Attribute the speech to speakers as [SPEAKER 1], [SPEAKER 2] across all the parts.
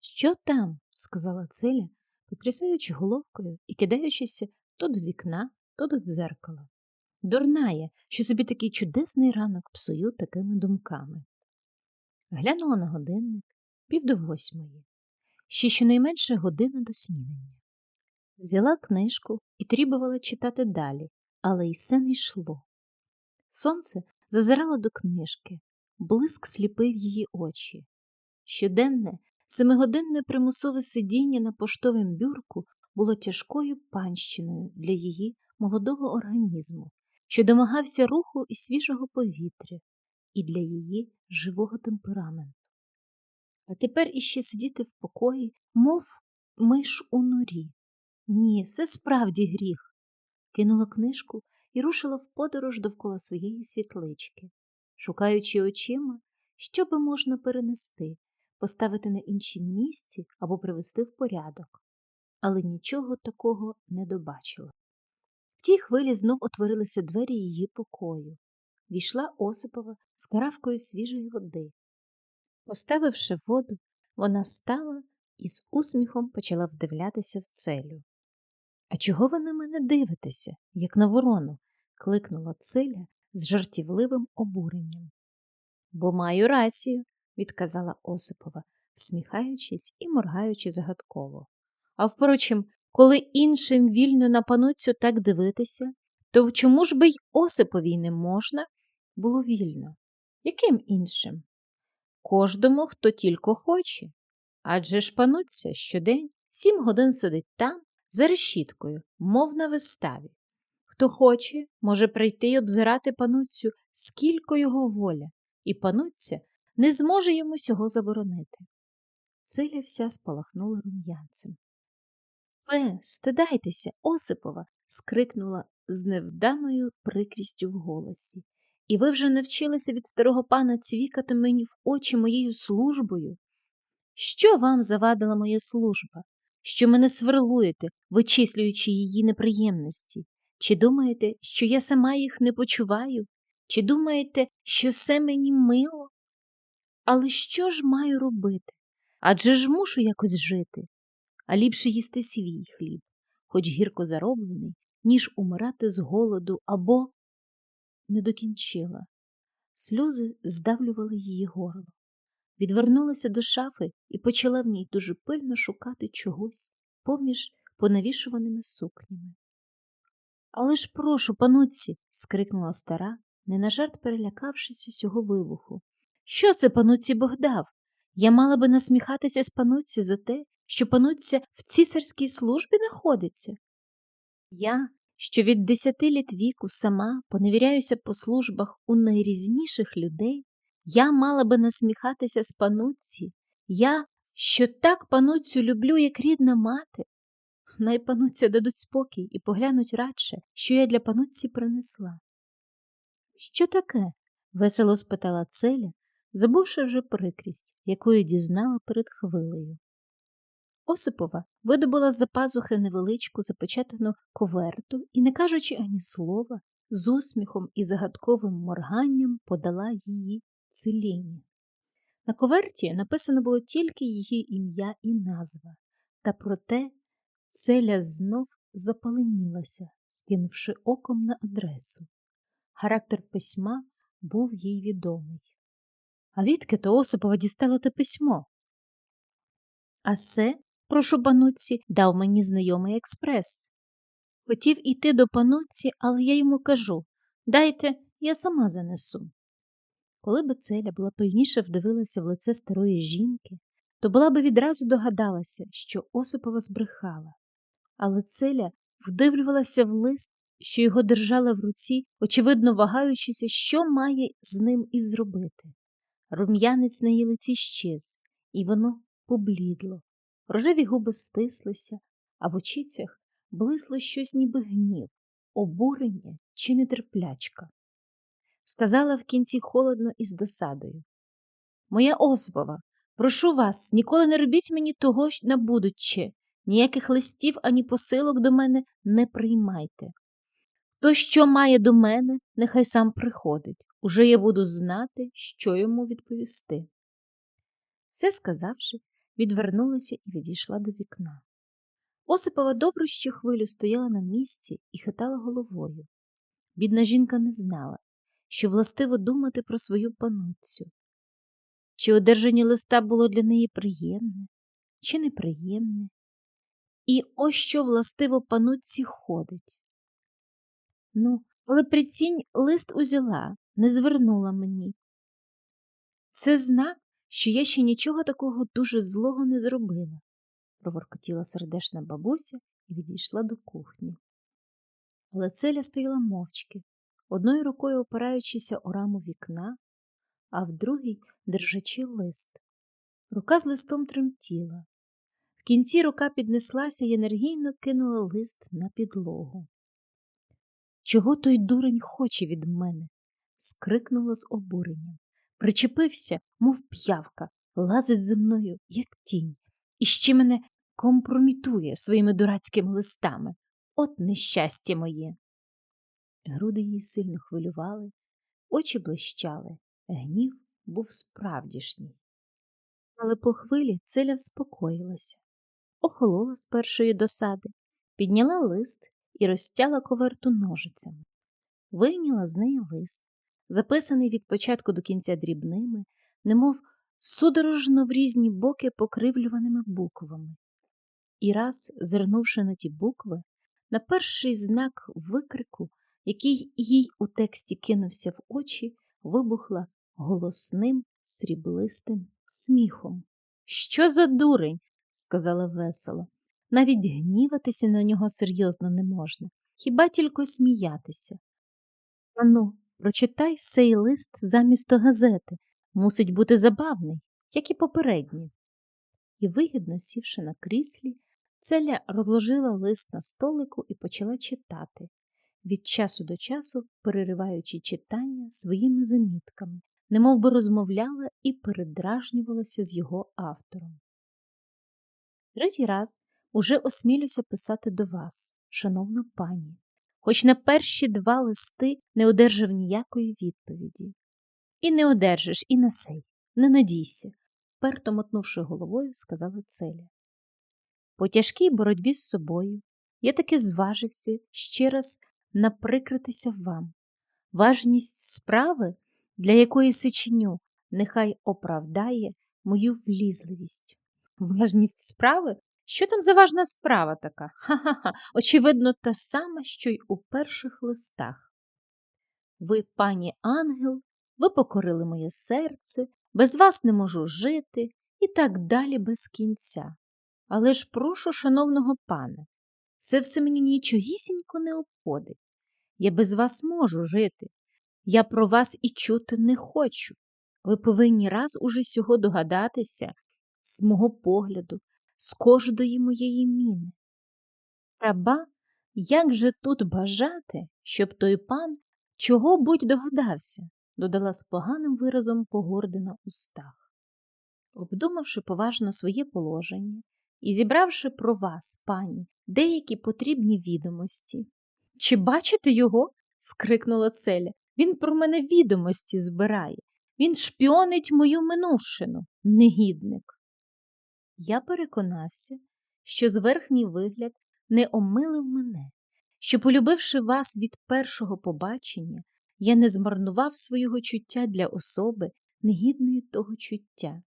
[SPEAKER 1] Що там? сказала Целя, потрясаючи головкою і кидаючися то до вікна, то до дзеркала. Дурная, що собі такий чудесний ранок псую такими думками. Глянула на годинник пів до восьмої, ще щонайменше година до снідання. Взяла книжку і трібувала читати далі, але й все не йшло. Сонце зазирало до книжки, блиск сліпив її очі. Щоденне, семигодинне примусове сидіння на поштовим бюрку було тяжкою панщиною для її молодого організму, що домагався руху і свіжого повітря, і для її живого темпераменту. А тепер іще сидіти в покої, мов миш у норі. Ні, це справді гріх. Кинула книжку і рушила в подорож довкола своєї світлички, шукаючи очима, що би можна перенести, поставити на іншім місці або привести в порядок, але нічого такого не добачила. В тій хвилі знов отворилися двері її покою. Війшла Осипова з каравкою свіжої води. Поставивши воду, вона стала і з усміхом почала вдивлятися в целю. А чого ви на мене дивитеся, як на ворону? кликнула Циля з жартівливим обуренням. Бо маю рацію, відказала Осипова, всміхаючись і моргаючи загадково. А впрочем, коли іншим вільно на пануцю так дивитися, то чому ж би й Осиповій не можна було вільно? Яким іншим? Кожному, хто тільки хоче. Адже ж пануться щодень сім годин сидить там, за решіткою, мов на виставі. Хто хоче, може прийти й обзирати пануцю, скільки його воля, і пануця не зможе йому сього заборонити. Циля вся спалахнула рум'янцем. Фе, стидайтеся, Осипова. скрикнула з невданою прикрістю в голосі. І ви вже навчилися від старого пана цвікати мені в очі моєю службою? Що вам завадила моя служба? Що мене сверлуєте, вичислюючи її неприємності? Чи думаєте, що я сама їх не почуваю? Чи думаєте, що все мені мило? Але що ж маю робити? Адже ж мушу якось жити, а ліпше їсти свій хліб, хоч гірко зароблений, ніж умирати з голоду або не докінчила. Сльози здавлювали її горло. Відвернулася до шафи і почала в ній дуже пильно шукати чогось поміж понавішуваними сукнями. Але ж прошу, пануці, скрикнула стара, не на жарт перелякавшися цього вибуху. Що це пануці Бог дав? Я мала би насміхатися з пануці за те, що пануця в цісарській службі знаходиться. Я, що від десяти літ віку сама поневіряюся по службах у найрізніших людей, я мала би насміхатися з пануці, я, що так пануцю люблю, як рідна мати. Най пануця дадуть спокій і поглянуть радше, що я для пануці принесла. Що таке? весело спитала Целя, забувши вже прикрість, якою дізнала перед хвилею. Осипова видобула з-за пазухи невеличку запечатану коверту і, не кажучи ані слова, з усміхом і загадковим морганням подала її Целіні. На коверті написано було тільки її ім'я і назва, та проте Целя знов запаленілася, скинувши оком на адресу. Характер письма був їй відомий. А відки то Осипова дістала те письмо? А се, прошу пануці, дав мені знайомий експрес. Хотів іти до пануці, але я йому кажу дайте, я сама занесу. Коли б Целя була пильніше вдивилася в лице старої жінки, то була би відразу догадалася, що Осипова збрехала. Але Целя вдивлювалася в лист, що його держала в руці, очевидно вагаючися, що має з ним і зробити. Рум'янець на її лиці щез, і воно поблідло. Рожеві губи стислися, а в очицях блисло щось ніби гнів, обурення чи нетерплячка. Сказала в кінці холодно і з досадою. Моя Осипова, прошу вас, ніколи не робіть мені того на будуче, ніяких листів ані посилок до мене не приймайте. Хто що має до мене, нехай сам приходить. Уже я буду знати, що йому відповісти. Це сказавши, відвернулася і відійшла до вікна. Осипова добру ще хвилю стояла на місці і хитала головою. Бідна жінка не знала, що властиво думати про свою пануцю. Чи одержання листа було для неї приємне, чи неприємне, і ось що властиво пануці ходить. Ну, але прицінь лист узяла, не звернула мені. Це знак, що я ще нічого такого дуже злого не зробила, проворкотіла сердешна бабуся і відійшла до кухні. Але Целя стояла мовчки, одною рукою опираючися у раму вікна, а в другій держачи лист. Рука з листом тремтіла. В кінці рука піднеслася і енергійно кинула лист на підлогу. Чого той дурень хоче від мене? скрикнула з обуренням. Причепився, мов п'явка, лазить за мною, як тінь, і ще мене компромітує своїми дурацькими листами. От нещастя моє. Груди її сильно хвилювали, очі блищали, гнів був справдішній. Але по хвилі целя вспокоїлася, охолола з першої досади, підняла лист і розтяла коверту ножицями, вийняла з неї лист, записаний від початку до кінця дрібними, немов судорожно в різні боки покривлюваними буквами. І раз, зернувши на ті букви, на перший знак викрику, який їй у тексті кинувся в очі, вибухла голосним сріблистим сміхом. Що за дурень? сказала весело. Навіть гніватися на нього серйозно не можна, хіба тільки сміятися. Ану, прочитай сей лист замість газети. Мусить бути забавний, як і попередній. І, вигідно сівши на кріслі, Целя розложила лист на столику і почала читати, від часу до часу перериваючи читання своїми замітками, немов би розмовляла і передражнювалася з його автором. Третій раз уже осмілюся писати до вас, шановна пані, хоч на перші два листи не одержав ніякої відповіді. І не одержиш, і на сей, не надійся, перто мотнувши головою, сказала Целя. По тяжкій боротьбі з собою я таки зважився ще раз наприкритися вам. Важність справи, для якої сиченю, нехай оправдає мою влізливість. Важність справи? Що там за важна справа така? Ха-ха-ха, очевидно, та сама, що й у перших листах. Ви, пані ангел, ви покорили моє серце, без вас не можу жити і так далі без кінця. Але ж прошу, шановного пана, це все мені нічогісінько не обходить. Я без вас можу жити. Я про вас і чути не хочу. Ви повинні раз уже сього догадатися з мого погляду, з кожної моєї міни. Раба, як же тут бажати, щоб той пан чого будь догадався, додала з поганим виразом погорди на устах. Обдумавши поважно своє положення і зібравши про вас, пані, деякі потрібні відомості. Чи бачите його? скрикнула Целя. Він про мене відомості збирає. Він шпіонить мою минувшину, негідник. Я переконався, що зверхній вигляд не омилив мене, що, полюбивши вас від першого побачення, я не змарнував свого чуття для особи, негідної того чуття.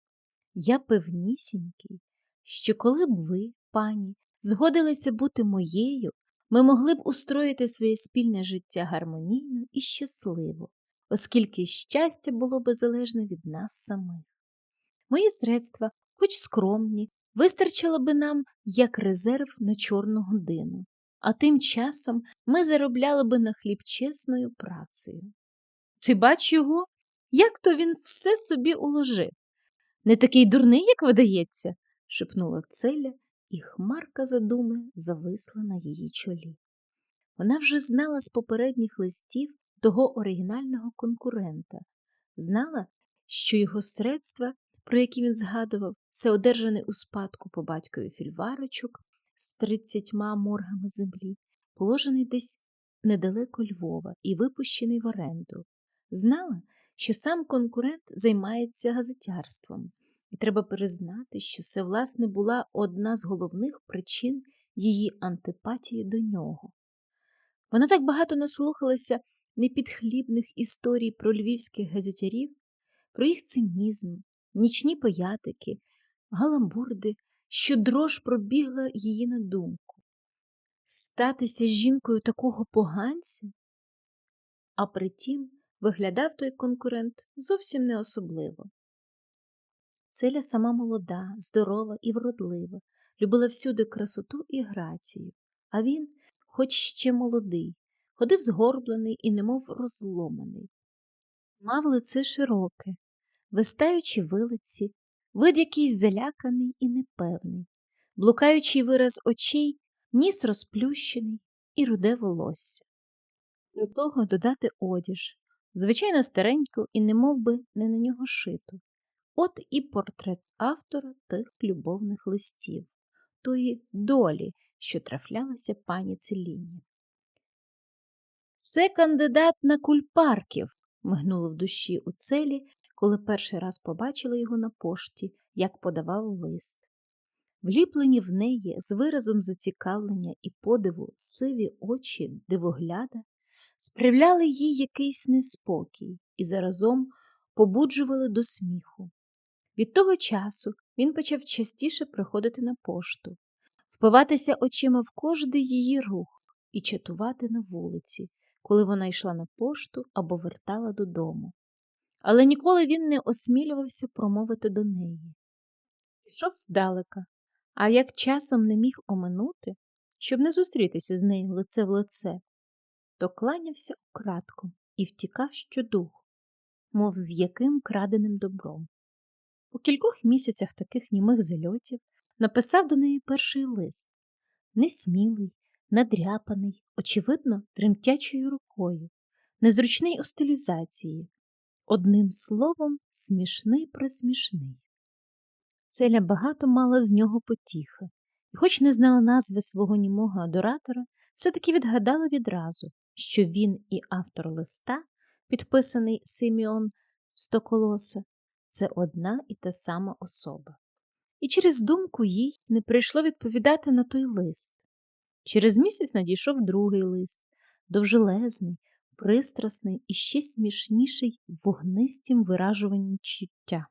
[SPEAKER 1] Я певнісінький, що коли б ви, пані, згодилися бути моєю, ми могли б устроїти своє спільне життя гармонійно і щасливо, оскільки щастя було би залежне від нас самих. Мої средства, хоч скромні, вистачило би нам як резерв на чорну годину, а тим часом ми заробляли би на хліб чесною працею. Ти бач його, як то він все собі уложив? Не такий дурний, як видається, шепнула Целя, і хмарка задуми зависла на її чолі. Вона вже знала з попередніх листів того оригінального конкурента, знала, що його средства, про які він згадував, це одержаний у спадку по батькові фільварочок з тридцятьма моргами землі, положений десь недалеко Львова і випущений в оренду. Знала, що сам конкурент займається газетярством, І треба признати, що це, власне, була одна з головних причин її антипатії до нього. Вона так багато наслухалася непідхлібних історій про львівських газетярів, про їх цинізм, нічні поятики, галамбурди, що дрож пробігла її на думку. Статися жінкою такого поганця? А притім виглядав той конкурент зовсім не особливо. Целя сама молода, здорова і вродлива, любила всюди красоту і грацію, а він, хоч ще молодий, ходив згорблений і немов розломаний. Мав лице широке, вистаючі вилиці, вид якийсь заляканий і непевний, блукаючий вираз очей, ніс розплющений і руде волосся. До того додати одіж, звичайно стареньку і немов би не на нього шиту. От і портрет автора тих любовних листів, тої долі, що трафлялася пані Целіні. Це кандидат на кульпарків, мигнуло в душі у целі, коли перший раз побачила його на пошті, як подавав лист. Вліплені в неї з виразом зацікавлення і подиву сиві очі дивогляда справляли їй якийсь неспокій і заразом побуджували до сміху. Від того часу він почав частіше приходити на пошту, впиватися очима в кожний її рух і чатувати на вулиці, коли вона йшла на пошту або вертала додому. Але ніколи він не осмілювався промовити до неї. Пішов здалека, а як часом не міг оминути, щоб не зустрітися з нею лице в лице, то кланявся украдком і втікав щодуху, мов з яким краденим добром. У кількох місяцях таких німих зальотів написав до неї перший лист несмілий, надряпаний, очевидно, тремтячою рукою, незручний у стилізації, одним словом, смішний присмішний. Целя багато мала з нього потіхи, і, хоч не знала назви свого німого адоратора, все-таки відгадала відразу, що він і автор листа, підписаний Симіон Стоколоса, це одна і та сама особа. І через думку їй не прийшло відповідати на той лист. Через місяць надійшов другий лист, довжелезний, пристрасний і ще смішніший в вогнистім виражуванні чуття.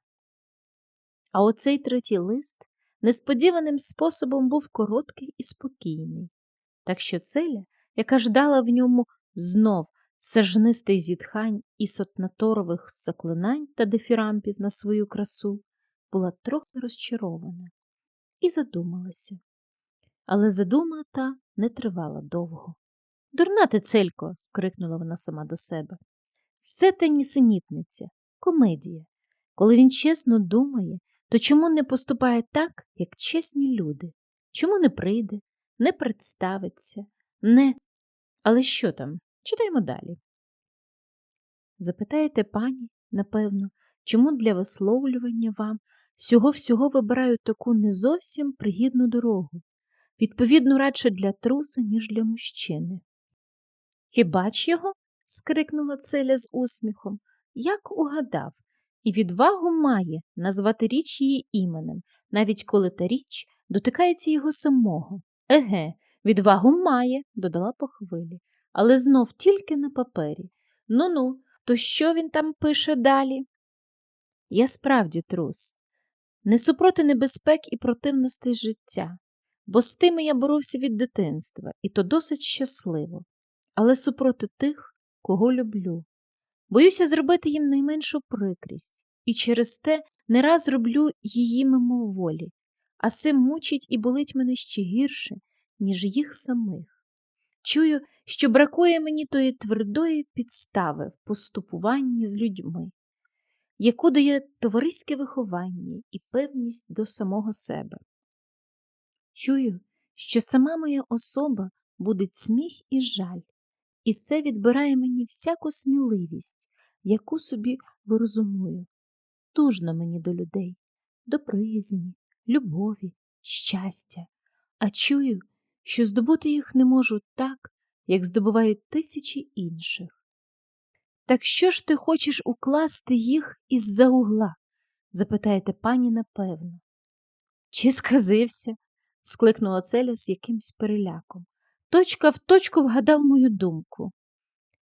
[SPEAKER 1] А оцей третій лист несподіваним способом був короткий і спокійний, так що целя, яка ждала в ньому знов сажнистий зітхань і сотнаторових заклинань та дифірампів на свою красу, була трохи розчарована і задумалася. Але задума та не тривала довго. Дурна ти, целько, скрикнула вона сама до себе. Все те нісенітниця, комедія. Коли він чесно думає, то чому не поступає так, як чесні люди? Чому не прийде, не представиться, не. Але що там? Читаємо далі. Запитаєте пані, напевно, чому для висловлювання вам всього-всього вибираю таку не зовсім пригідну дорогу, відповідно радше для труса, ніж для мужчини. Хіба ж його? скрикнула Целя з усміхом. Як угадав, і відвагу має назвати річ її іменем, навіть коли та річ дотикається його самого. Еге, відвагу має, додала по хвилі, але знов тільки на папері. Ну ну, то що він там пише далі? Я справді трус, не супроти небезпек і противностей життя, бо з тими я боровся від дитинства, і то досить щасливо, але супроти тих, кого люблю. Боюся зробити їм найменшу прикрість, і через те не раз роблю її мимоволі, а сим мучить і болить мене ще гірше, ніж їх самих. Чую, що бракує мені тої твердої підстави в поступуванні з людьми, яку дає товариське виховання і певність до самого себе. Чую, що сама моя особа буде сміх і жаль, і це відбирає мені всяку сміливість, яку собі вирозумую. Тужно мені до людей, до приязні, любові, щастя, а чую, що здобути їх не можу так, як здобувають тисячі інших. Так що ж ти хочеш укласти їх із-за угла, запитаєте пані напевно. Чи сказився? скликнула Целя з якимсь переляком. Точка в точку вгадав мою думку.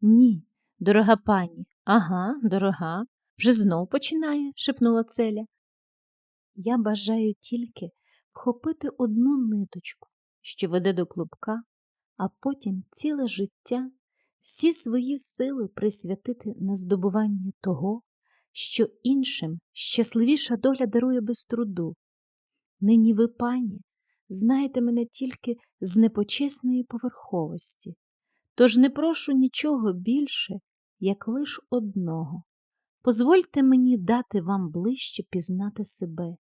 [SPEAKER 1] Ні, дорога пані, ага, дорога, вже знов починає, шепнула Целя. Я бажаю тільки вхопити одну ниточку, що веде до клубка, а потім ціле життя, всі свої сили присвятити на здобування того, що іншим щасливіша доля дарує без труду. Нині ви, пані, знаєте мене тільки з непочесної поверховості, тож не прошу нічого більше, як лиш одного. Позвольте мені дати вам ближче пізнати себе.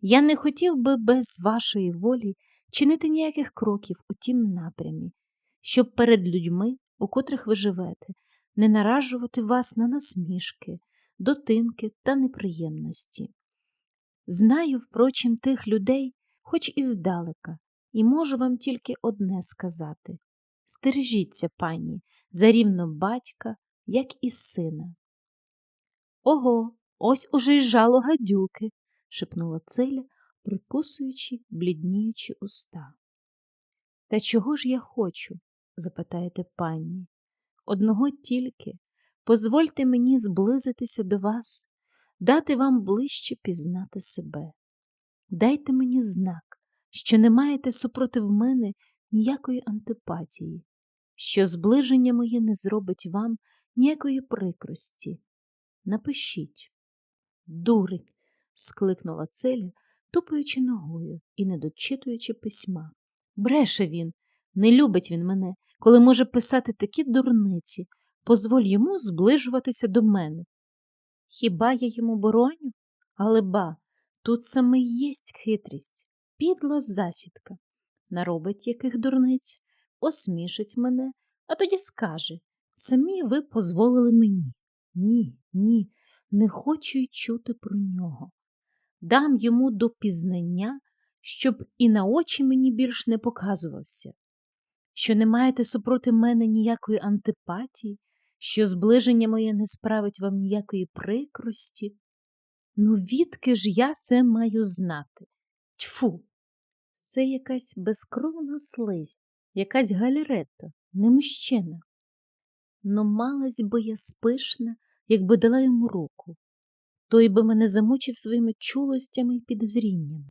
[SPEAKER 1] Я не хотів би без вашої волі чинити ніяких кроків у тім напрямі, щоб перед людьми, у котрих ви живете, не наражувати вас на насмішки, дотинки та неприємності. Знаю, впрочем, тих людей, хоч і здалека, і можу вам тільки одне сказати стережіться, пані, за рівно батька, як і сина. Ого, ось уже й жало гадюки, шепнула Целя, прикусуючи, блідніючи уста. Та чого ж я хочу? запитаєте пані. Одного тільки позвольте мені зблизитися до вас, дати вам ближче пізнати себе. Дайте мені знак, що не маєте супротив мене ніякої антипатії, що зближення моє не зробить вам ніякої прикрості. Напишіть. Дурень, скликнула Целя, тупаючи ногою і не дочитуючи письма. Бреше він, не любить він мене, коли може писати такі дурниці, позволь йому зближуватися до мене. Хіба я йому бороню? Але ба, тут саме єсть хитрість, підло засідка. Наробить яких дурниць, осмішить мене, а тоді скаже самі ви позволили мені. Ні, ні, не хочу й чути про нього. Дам йому до пізнання, щоб і на очі мені більш не показувався, що не маєте супроти мене ніякої антипатії, що зближення моє не справить вам ніякої прикрості. Ну, відки ж я це маю знати? Тьфу! Це якась безкровна слизь, якась галеретта, не мужчина. Ну, малась би я спишна, якби дала йому руку, той би мене замучив своїми чулостями й підозріннями.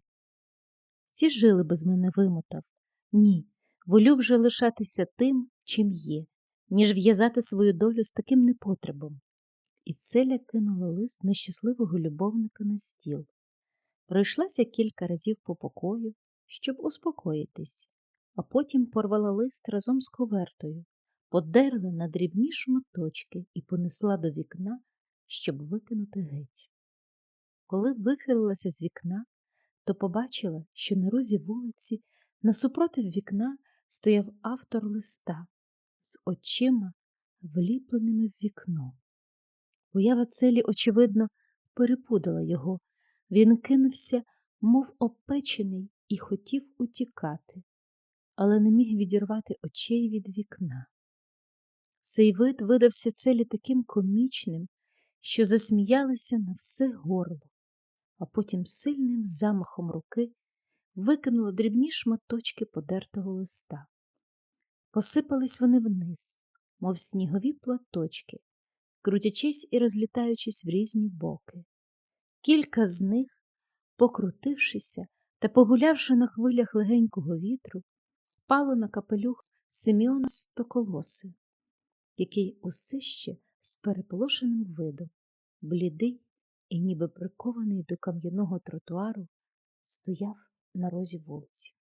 [SPEAKER 1] Ці жили без мене вимотав. Ні, волю вже лишатися тим, чим є, ніж в'язати свою долю з таким непотребом. І Целя кинула лист нещасливого любовника на стіл. Пройшлася кілька разів по покою, щоб успокоїтись, а потім порвала лист разом з ковертою, подерла на дрібні шматочки і понесла до вікна, щоб викинути геть. Коли вихилилася з вікна, то побачила, що на розі вулиці насупротив вікна стояв автор листа з очима, вліпленими в вікно. Уява целі, очевидно, перепудала його. Він кинувся, мов опечений, і хотів утікати, але не міг відірвати очей від вікна. Цей вид видався целі таким комічним, що засміялися на все горло, а потім сильним замахом руки викинула дрібні шматочки подертого листа. Посипались вони вниз, мов снігові платочки, крутячись і розлітаючись в різні боки. Кілька з них, покрутившися та погулявши на хвилях легенького вітру, впало на капелюх Симеона Стоколоси, який усе ще з переполошеним видом, блідий і ніби прикований до кам'яного тротуару, стояв на розі вулиці.